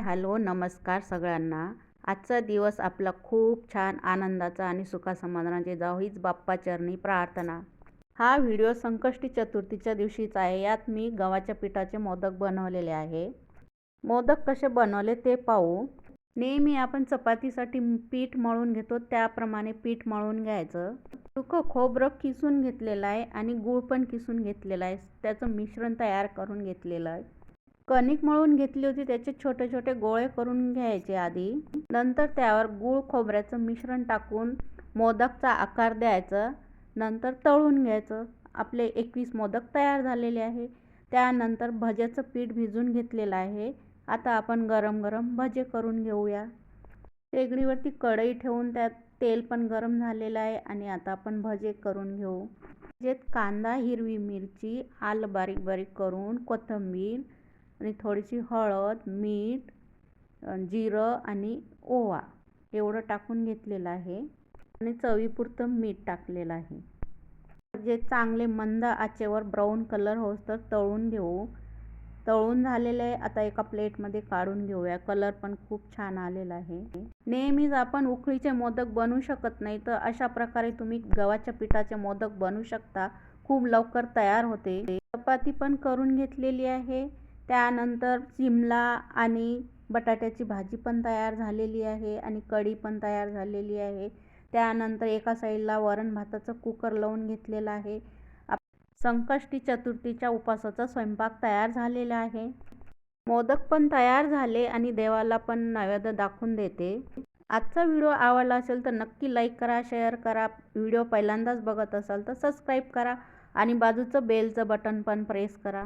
Hi hello नमस्कार सगळ्यांना. आजचा दिवस आपला खूप छान आनंदाचा आणि सुखासमाधानाचे जाव हीच बाप्पा चरणी प्रार्थना. हा व्हिडिओ संकष्टी चतुर्थीच्या दिवशीच आहे. यात मी गव्हाच्या पिठाचे मोदक बनवलेले आहे. मोदक कसे बनवले ते पाहू. नेहमी आपण चपातीसाठी पीठ मळून घेतो त्याप्रमाणे पीठ मळून घ्यायचं. सुकं खोबरं किसून घेतलेलं आहे आणि गूळ पण किसून घेतलेलं आहे. त्याचं मिश्रण तयार करून घेतलेलं आहे. कणिक मळून घेतली होती त्याचे छोटे छोटे गोळे करून घ्यायचे आधी. नंतर त्यावर गूळ खोबऱ्याचं मिश्रण टाकून मोदकचा आकार द्यायचा. नंतर तळून घ्यायचं. आपले एकवीस मोदक तयार झालेले आहे. त्यानंतर भज्याचं पीठ भिजून घेतलेलं आहे. आता आपण गरम गरम भजे करून घेऊया. शेगडीवरती कढई ठेवून त्यात तेल पण गरम झालेलं आहे आणि आता आपण भजे करून घेऊ. भजेत कांदा हिरवी मिरची आलं बारीक बारीक करून कोथिंबीर आणि थोडीशी हळद मीठ जिरं आणि ओवा एवढं टाकून घेतलेलं आहे. आणि चवीपुरतं मीठ टाकलेलं आहे. जे चांगले मंद आचेवर ब्राऊन कलर होस तर तळून घेऊ. तळून झालेले आहे आता एका प्लेटमध्ये काढून घेऊया. कलर पण खूप छान आलेला आहे. नेहमीच आपण उकळीचे मोदक बनवू शकत नाही तर अशा प्रकारे तुम्ही गव्हाच्या पिठाचे मोदक बनवू शकता. खूप लवकर तयार होते. चपाती पण करून घेतलेली आहे. त्यानंतर चिमला आणि बटाट्याची भाजी पण तयार झालेली आहे आणि कढी पण तयार झालेली आहे. त्यानंतर एका साईडला वरण भाताचं कुकर लावून घेतलेलं आहे. संकष्टी चतुर्थीच्या उपासाचा स्वयंपाक तयार झालेला आहे. मोदक पण तयार झाले आणि देवाला पण नैवेद्य दाखवून देते. आजचा व्हिडिओ आवडला असेल तर नक्की लाईक करा शेअर करा. व्हिडिओ पहिल्यांदाच बघत असाल तर सबस्क्राईब करा आणि बाजूचं बेलचं बटन पण प्रेस करा.